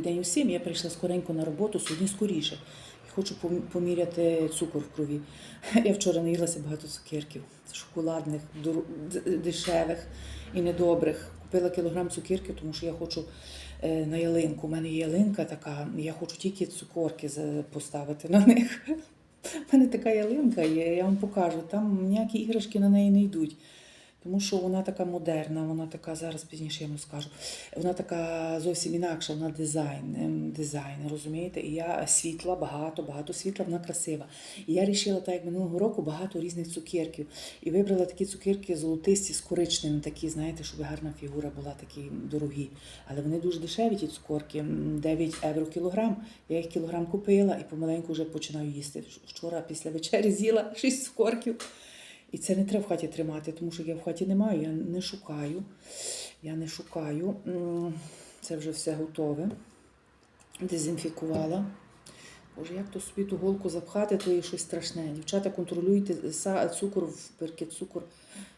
День усім я прийшла скоренько на роботу, сьогодні скоріше. Хочу поміряти цукор в крові. Я вчора наїлася багато цукерків, шоколадних, дешевих і недобрих. Купила кілограм цукерки, тому що я хочу е, на ялинку. У мене є ялинка така, я хочу тільки цукорки поставити на них. У мене така ялинка є, я вам покажу. Там ніякі іграшки на неї не йдуть. Тому що вона така модерна, вона така, зараз пізніше я вам скажу. Вона така зовсім інакша, вона дизайн, ем, дизайн, розумієте? І я світла, багато, багато світла, вона красива. І я вирішила, так як минулого року, багато різних цукерків. І вибрала такі цукерки золотисті з коричневим, такі, знаєте, щоб гарна фігура була, такі дорогі. Але вони дуже дешеві, ті цукорки, 9 євро кілограм. Я їх кілограм купила і помаленьку вже починаю їсти. Вчора після вечері з'їла 6 цукорків. І це не треба в хаті тримати, тому що я в хаті не маю, я не шукаю. Я не шукаю. Це вже все готове. Дезінфікувала. Боже, як то собі ту голку запхати, то є щось страшне. Дівчата, контролюйте цукор в перки, цукор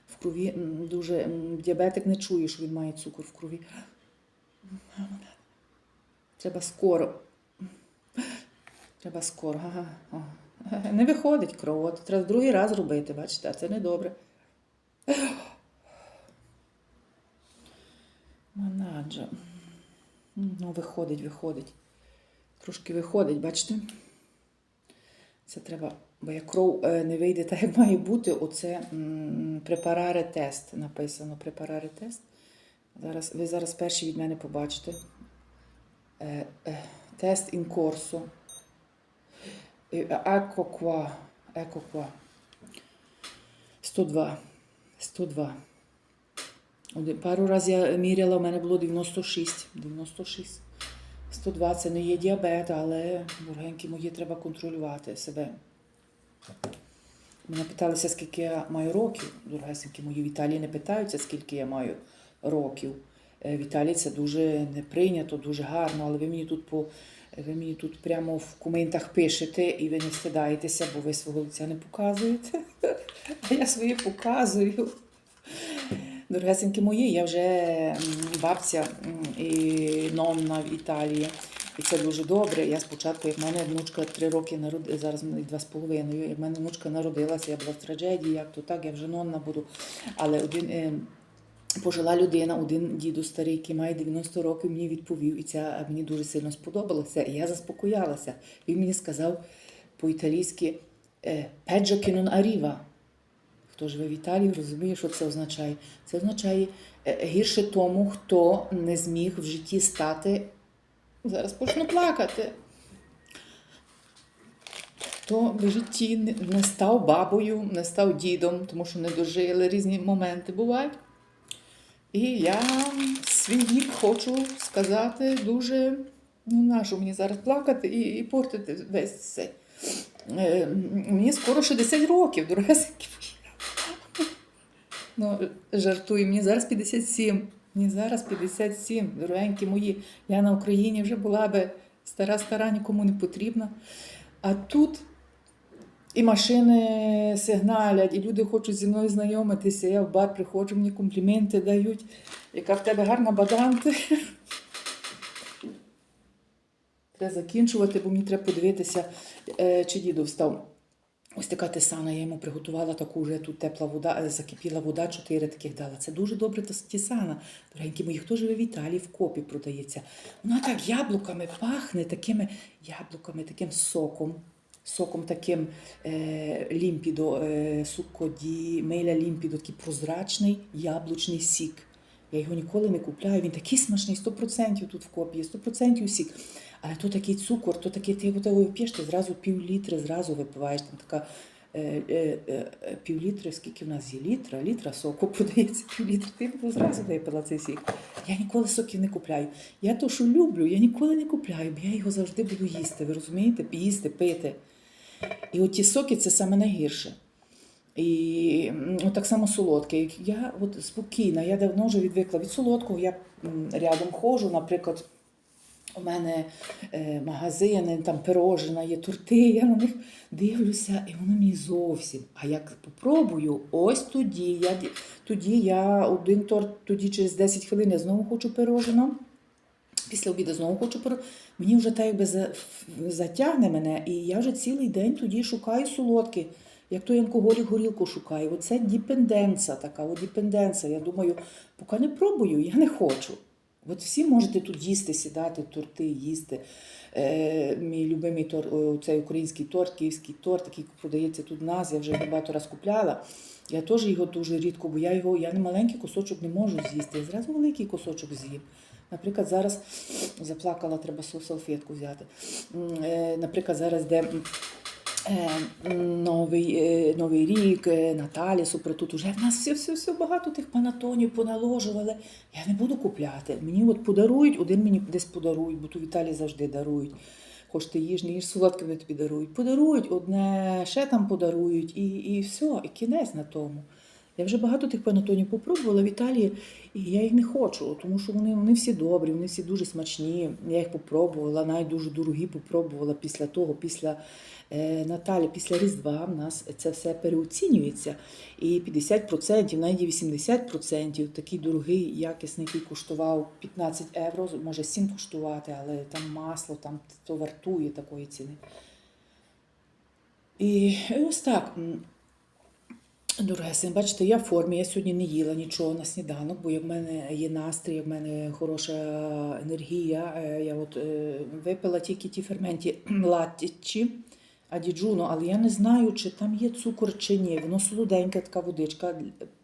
в крові. Дуже діабетик не чує, що він має цукор в крові. Треба скоро. Треба скоро. Ага. Не виходить кров. Треба другий раз робити, бачите, а це не добре. Манаджа. Ну, виходить, виходить. Трошки виходить, бачите? Це треба, бо як кров е, не вийде так, як має бути, оце препарари тест написано. Препарари тест. Зараз, ви зараз перші від мене побачите. Е, е, тест. Е, Еко ква. Еко ква. 102. 102. Один- Пару разів я міряла, у мене було 96. 96. 102 це не є діабет, але дорогенькі мої треба контролювати себе. Мене питалися, скільки я маю років. Дорогесенькі мої в Італії не питаються, скільки я маю років. Е, В Італії це дуже не прийнято, дуже гарно, але ви мені тут по ви мені тут прямо в коментах пишете і ви не стидаєтеся, бо ви свого лиця не показуєте. А я своє показую. Дорогесенькі мої, я вже бабця і нонна в Італії. І це дуже добре. Я спочатку, як в мене внучка три роки народила, зараз два з половиною, як в мене внучка народилася, я була в трагедії, як то так, я вже нонна буду. Але один е, пожила людина, один діду старий, який має 90 років, мені відповів, і це мені дуже сильно сподобалося. І я заспокоялася. Він мені сказав по-італійськи е, «Peggio che non arriva». Хто живе в Італії, розуміє, що це означає. Це означає е, гірше тому, хто не зміг в житті стати. Зараз почну плакати. Хто в житті не став бабою, не став дідом, тому що не дожили різні моменти бувають. І я свій вік хочу сказати дуже, ну нащо мені зараз плакати і, і портити весь цей. Е, мені скоро 60 років, дорогесенькі. Ну, жартую, мені зараз 57. Мені зараз 57, дорогенькі мої. Я на Україні вже була би стара-стара, нікому не потрібна. А тут і машини сигналять, і люди хочуть зі мною знайомитися. Я в бар приходжу, мені компліменти дають. Яка в тебе гарна баданти. Треба закінчувати, бо мені треба подивитися, е, чи діду встав. Ось така тесана, я йому приготувала таку вже тут тепла вода, е, закипіла вода, чотири таких дала. Це дуже добре тесана. Дорогенькі мої, хто живе в Італії, в копі продається. Вона так яблуками пахне, такими яблуками, таким соком. Соком таким е, лімпідо, е, сукоді, мейля лімпідо, такий прозрачний яблучний сік. Я його ніколи не купляю. Він такий смачний, 100% тут в копії, 100% сік. Але то такий цукор, то такий, ти його п'єш, ти зразу пів літри зразу випиваєш. Там така е, е, е, пів літри, скільки в нас є літра, літра соку подається, пів літра, ти б зразу випила цей сік. Я ніколи соків не купляю. Я то, що люблю, я ніколи не купляю, бо я його завжди буду їсти. Ви розумієте? Їсти, пити. І от ті соки це саме найгірше. І от так само солодке. Я от спокійна, я давно вже відвикла від солодкого. Я рядом ходжу, наприклад, у мене е, магазини, там пирожина, є торти, я на них дивлюся, і воно мені зовсім. А як попробую, ось тоді я, тоді я один торт, тоді через 10 хвилин я знову хочу пирожено. Після обіду знову хочу пор... Мені вже так якби за... затягне мене, і я вже цілий день тоді шукаю солодкі. Як той алкоголік горілку шукаю. Оце діпенденца така, от діпенденца. Я думаю, поки не пробую, я не хочу. От всі можете тут їсти, сідати, торти, їсти. Е, мій любимий торт, цей український торт, київський торт, який продається тут в нас, я вже багато раз купляла. Я теж його дуже рідко, бо я його, я не маленький кусочок не можу з'їсти. Я зразу великий кусочок з'їм. Наприклад, зараз заплакала, треба салфетку взяти. Е, Наприклад, зараз де е, новий, е, новий рік, е, Наталі, супротут. Уже в нас все, все, все багато тих панатонів поналожували. Я не буду купляти. Мені от подарують, один мені десь подарують, бо то в Італії завжди дарують. Хоч ти їж, не їж солодке, тобі дарують. Подарують, одне ще там подарують, і, і все, і кінець на тому. Я вже багато тих панатонів попробувала в Італії, і я їх не хочу, тому що вони, вони всі добрі, вони всі дуже смачні. Я їх попробувала, навіть дуже дорогі попробувала після того, після е, Наталі, після Різдва в нас це все переоцінюється. І 50%, навіть 80% такий дорогий, якісний, який коштував 15 євро, може 7 коштувати, але там масло, там то вартує такої ціни. І, і ось так. М, бачите, я в формі. Я сьогодні не їла нічого на сніданок, бо в мене є настрій, в мене хороша енергія. е, Я от е, випила тільки ті ферменті латтічі, адіджуно, але я не знаю, чи там є цукор чи ні. Воно солоденька така водичка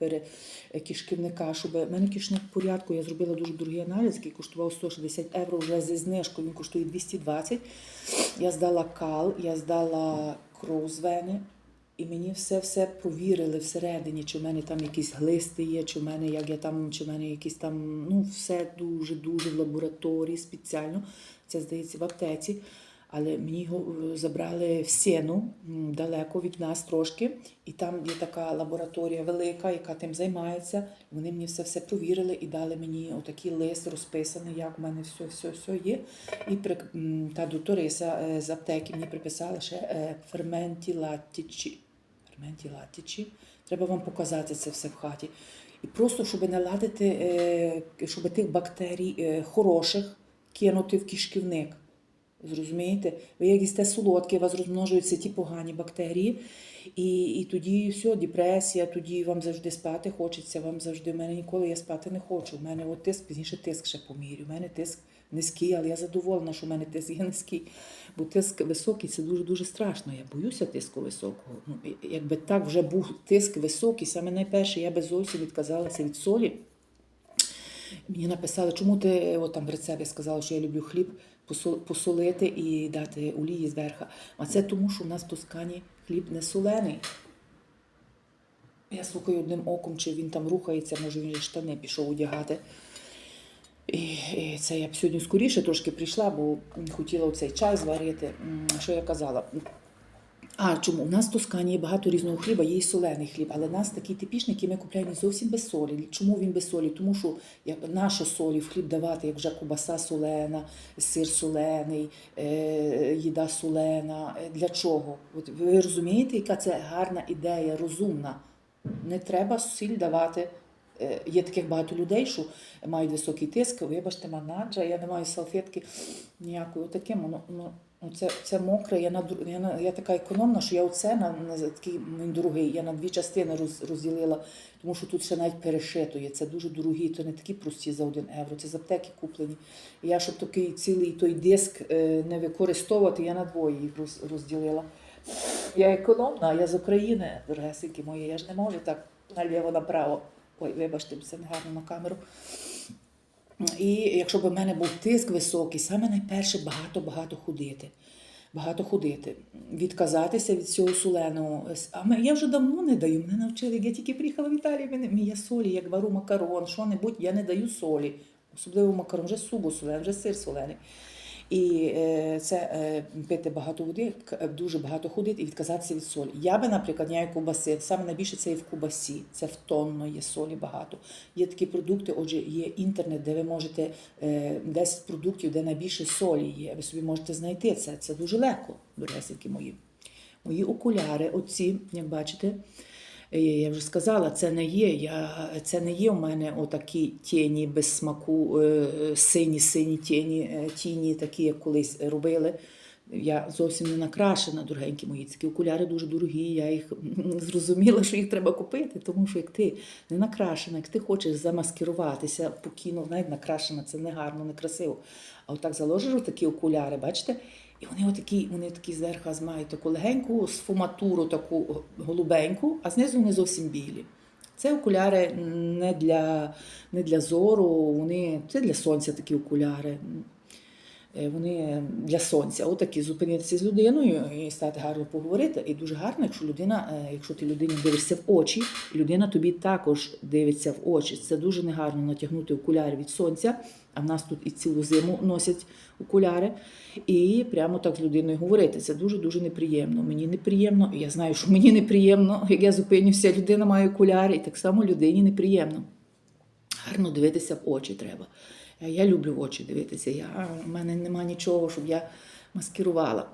е, кишківника. Щоб в мене кишник в порядку. Я зробила дуже дорогий аналіз, який коштував 160 євро вже зі знижкою. Він коштує 220. Я здала кал, я здала кров з вени. І мені все все провірили всередині, чи в мене там якісь глисти є, чи в мене як я там, чи в мене якісь там, ну все дуже дуже в лабораторії спеціально. Це здається в аптеці. Але мені його забрали в сіну далеко від нас трошки, і там є така лабораторія велика, яка тим займається. Вони мені все все провірили і дали мені отакий лист розписаний, як в мене все, все, все є. І при, та докториса е, з аптеки мені приписала ще ферменті латтічі. Ферменті латтічі. Треба вам показати це все в хаті. І просто, щоб наладити, е, щоб тих бактерій е, хороших кинути в кишківник. Зрозумієте? Ви як їсте солодке, у вас розмножуються ті погані бактерії, і, і тоді все, депресія, тоді вам завжди спати хочеться, вам завжди. У мене ніколи я спати не хочу. У мене от тиск, пізніше тиск ще помірю. У мене тиск низький, але я задоволена, що в мене тиск є низький. Бо тиск високий це дуже-дуже страшно. Я боюся тиску високого. Ну, якби так вже був тиск високий, саме найперше, я би зовсім відказалася від солі. Мені написали, чому ти от там в рецепті сказала, що я люблю хліб посолити і дати олії зверху. А це тому, що в нас в Тоскані хліб не солений. Я слухаю одним оком, чи він там рухається, може він штани пішов одягати. І, і це я б сьогодні скоріше трошки прийшла, бо хотіла оцей чай зварити. Що я казала? А чому? У нас в Тоскані багато різного хліба, є і солений хліб, але в нас такий типічний, який ми купуємо зовсім без солі. Чому він без солі? Тому що як наша солі в хліб давати, як вже кубаса солена, сир солений, е, їда солена. Е, Для чого? От ви розумієте, яка це гарна ідея, розумна. Не треба сіль давати. Е, Є таких багато людей, що мають високий тиск. Вибачте, манаджа, я не маю салфетки ніякої. Отаким, ну, ну, ну, це, це мокре. Я, на, я, на, я така економна, що я оце на, на такий мій дорогий, я на дві частини роз, розділила, тому що тут ще навіть перешито є. Це дуже дорогі, то не такі прості за один євро, це з аптеки куплені. І я, щоб такий цілий той диск е, не використовувати, я на двоє їх роз, розділила. Я економна, я з України, дорогесенькі мої, я ж не можу так наліво направо. Ой, вибачте, це не гарно на камеру. І якщо б у мене був тиск високий, саме найперше багато-багато ходити. Багато ходити, відказатися від цього соленого. А я вже давно не даю. Мене навчили. Я тільки приїхала в Італію, мене мені солі, як вару макарон, що-небудь, я не даю солі. Особливо макарон, вже субу солений, вже сир солений. І е, це е, пити багато води, к- дуже багато ходити і відказатися від солі. Я би, наприклад, ніякої ковбаси, саме найбільше це і в кубасі, це в тонно є солі багато. Є такі продукти, отже, є інтернет, де ви можете е, 10 продуктів, де найбільше солі є. Ви собі можете знайти це. Це дуже легко, дорогесенькі мої. Мої окуляри, оці, як бачите, Е, Я вже сказала, це не є. Я, це не є у мене отакі тіні без смаку, е, сині, сині тіні, е, тіні, такі, як колись робили. Я зовсім не накрашена, дорогенькі мої. Ці окуляри дуже дорогі. Я їх зрозуміла, що їх треба купити, тому що як ти не накрашена, як ти хочеш замаскируватися покійно, навіть накрашена, це не гарно, не красиво. А отак заложиш такі окуляри, бачите? І вони отакі, вони такі зверху мають таку легеньку сфуматуру, таку голубеньку, а знизу вони зовсім білі. Це окуляри не для, не для зору, вони, це для сонця такі окуляри. Е, Вони для сонця. Отакі зупинитися з людиною і стати гарно поговорити. І дуже гарно, якщо людина, е, якщо ти людині дивишся в очі, людина тобі також дивиться в очі. Це дуже негарно натягнути окуляри від сонця. А в нас тут і цілу зиму носять окуляри, і прямо так з людиною говорити. Це дуже дуже неприємно. Мені неприємно, я знаю, що мені неприємно, як я зупинюся, людина має окуляри, і так само людині неприємно. Гарно дивитися в очі треба. Е, Я люблю в очі дивитися. Я, у мене нема нічого, щоб я маскирувала.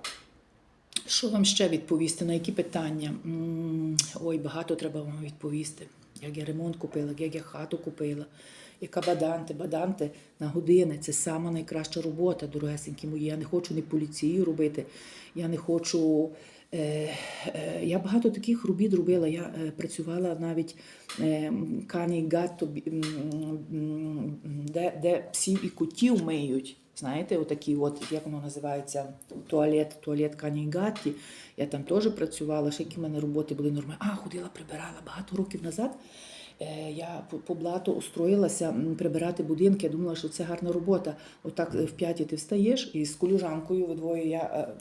Що вам ще відповісти? На які питання? Ой, багато треба вам відповісти. Як я ремонт купила, як я хату купила, яка баданти, баданти на години. Це сама найкраща робота, дорогесенькі мої. Я не хочу ні поліцію робити. Я не хочу. Е, е, я багато таких робіт робила. Я е, працювала навіть кані м, де, де псів і котів миють. Знаєте, отакі, от, як воно називається, туалет, туалет Кані. Я там теж працювала, ще які в мене роботи були нормальні. А, ходила, прибирала багато років назад. Я по- блату устроїлася прибирати будинки. Я думала, що це гарна робота. Отак в п'яті ти встаєш і з колюжанкою ви двоє я.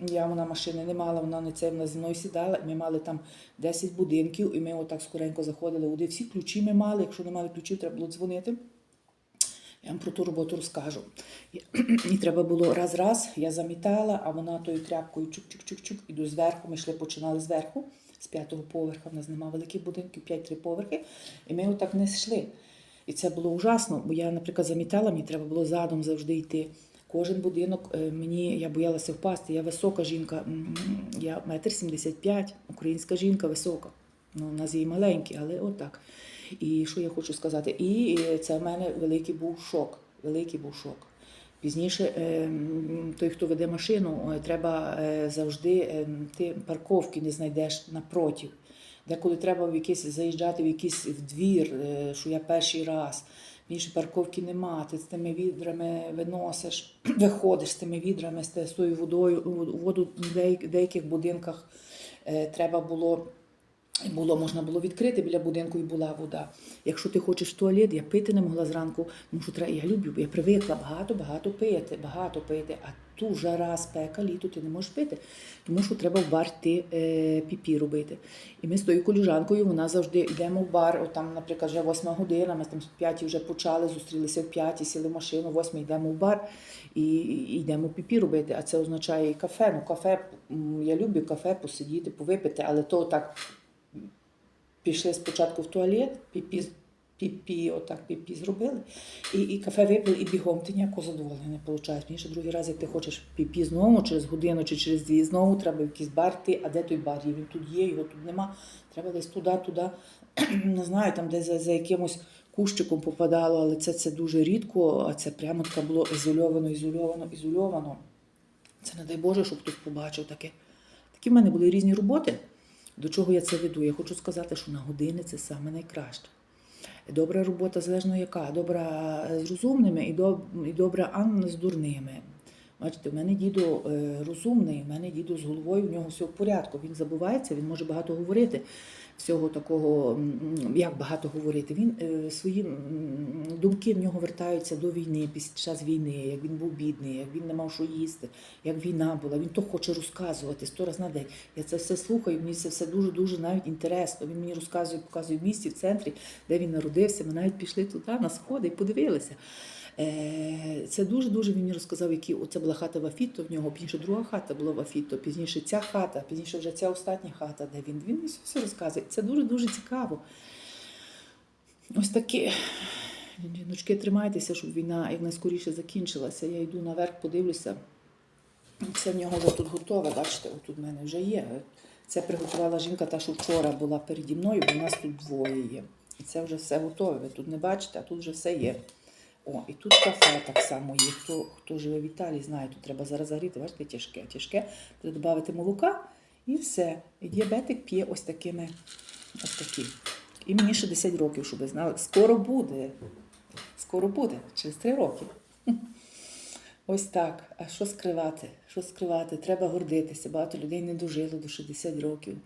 Я вона машини не мала, вона не це вона зі мною сідала. Ми мали там 10 будинків, і ми отак скоренько заходили. Туди всі ключі ми мали. Якщо не мали ключів, треба було дзвонити. Я вам про ту роботу розкажу. І треба було раз-раз, я замітала, а вона тою тряпкою чук-чук-чук-чук, іду зверху. Ми йшли, починали зверху, з п'ятого поверха. В нас нема великих будинків, 5-3 поверхи. І ми отак не йшли. І це було ужасно, бо я, наприклад, замітала, мені треба було задом завжди йти. Кожен будинок е, мені я боялася впасти. Я висока жінка, я метр сімдесят п'ять, українська жінка висока. Ну, у нас і маленькі, але отак. І що я хочу сказати? І е, це в мене великий був шок. Великий був шок. Пізніше е, той, хто веде машину, треба завжди ти парковки не знайдеш напротив. Деколи треба в якийсь заїжджати в якийсь двір, що я перший раз. Більше парковки нема, ти з тими відрами виносиш, виходиш з тими відрами, з тою водою. Воду в деяких будинках е, треба було було, можна було відкрити біля будинку і була вода. Якщо ти хочеш в туалет, я пити не могла зранку, тому що треба, я люблю, я привикла багато-багато пити, багато пити, а ту жара, спека, літо ти не можеш пити, тому що треба в бар йти е, піпі робити. І ми з тою коліжанкою, вона завжди йдемо в бар, от там, наприклад, вже восьма година, ми там з п'яті вже почали, зустрілися в п'ятій, сіли в машину, восьмій йдемо в бар і, і йдемо піпі робити. А це означає і кафе. Ну, кафе, я люблю кафе посидіти, повипити, але то так пішли спочатку в туалет, піпі, піпі, отак піпі зробили, і, і кафе випили, і бігом ти ніякого задоволення не получаєш. Мені ще другий раз, як ти хочеш піпі знову, через годину чи через дві, знову треба в якийсь бар йти, а де той бар є? Він тут є, його тут нема. Треба десь туди, туди, не знаю, там десь за, за якимось кущиком попадало, але це, це дуже рідко, а це прямо таке було ізольовано, ізольовано, ізольовано. Це не дай Боже, щоб хтось побачив таке. Такі в мене були різні роботи. До чого я це веду? Я хочу сказати, що на години це саме найкраще. Добра робота залежно яка. Добра з розумними і, доб, добра Анна з дурними. Бачите, в мене дідо е, розумний, в мене дідо з головою, в нього все в порядку. Він забувається, він може багато говорити. Всього такого, як багато говорити. Він е, свої думки в нього вертаються до війни, під час війни, як він був бідний, як він не мав що їсти, як війна була. Він то хоче розказувати сто разів на день. Я це все слухаю, мені це все дуже дуже навіть інтересно. Він мені розказує, показує в місті, в центрі, де він народився. Ми навіть пішли туди на сходи і подивилися. Е, Це дуже дуже він мені розказав, які оце була хата в Афіто, в нього пізніше друга хата була в Афіто, пізніше ця хата, пізніше вже ця остання хата, де він. Він все, все розказує. Це дуже дуже цікаво. Ось такі. Жіночки, тримайтеся, щоб війна якнайскоріше закінчилася. Я йду наверх, подивлюся. Все в нього тут готове, бачите, отут в мене вже є. Це приготувала жінка, та, що вчора була переді мною, бо в нас тут двоє є. І це вже все готове. Ви тут не бачите, а тут вже все є. О, і тут кафе так само є. Хто, хто живе в Італії, знає, тут треба зараз загріти, бачите, тяжке, тяжке. Треба додати молока і все. І діабетик п'є ось такими, ось такі. І мені 60 років, щоб ви знали. Скоро буде. Скоро буде, через 3 роки. Ось так. А що скривати? Що скривати? Треба гордитися. Багато людей не дожило до 60 років.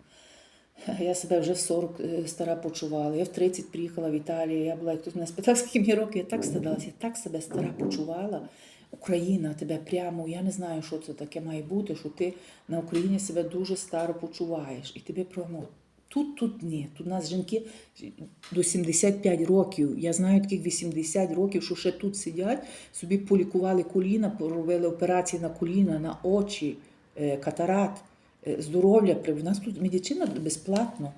Я себе вже в 40 е, стара почувала. Я в 30 приїхала в Італію. Я була, як хтось мене спитав, скільки мені років, я так стидалася, я так себе стара почувала. Україна тебе прямо, я не знаю, що це таке має бути, що ти на Україні себе дуже старо почуваєш. І тебе прямо тут, тут ні. Тут у нас жінки до 75 років. Я знаю таких 80 років, що ще тут сидять, собі полікували коліна, поробили операції на коліна, на очі, е, катарат, здоров'я. При- У нас тут медицина безплатно.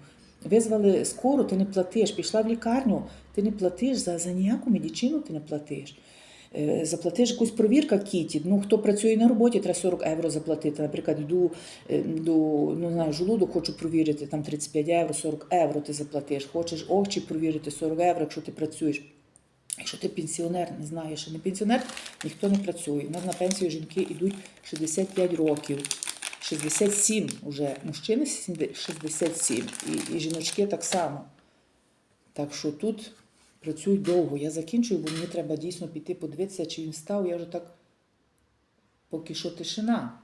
Визвали скору, ти не платиш. Пішла в лікарню, ти не платиш за, за ніяку медицину, ти не платиш. Е, Заплатиш якусь провірка кіті. Ну, хто працює на роботі, треба 40 євро заплатити. Наприклад, йду е, до ну, знаю, желудок хочу провірити, там 35 євро, 40 євро ти заплатиш. Хочеш очі провірити, 40 євро, якщо ти працюєш. Якщо ти пенсіонер, не знаєш, що не пенсіонер, ніхто не працює. У нас на пенсію жінки йдуть 65 років. 67 вже мужчини 67 і, і жіночки так само. Так що тут працюють довго. Я закінчую, бо мені треба дійсно піти подивитися, чи він став. Я вже так поки що тишина.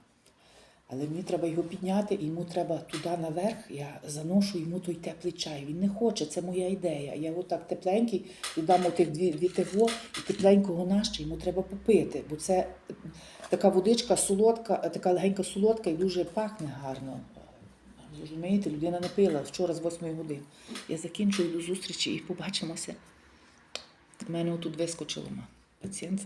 Але мені треба його підняти, і йому треба туди наверх. Я заношу йому той теплий чай. Він не хоче, це моя ідея. Я отак тепленький, додамо тих дві, дві тегло і тепленького наще йому треба попити. Бо це така водичка солодка, така легенька солодка і дуже пахне гарно. Розумієте, людина не пила вчора з 8 години. Я закінчую до зустрічі і побачимося. У мене отут вискочило пацієнт.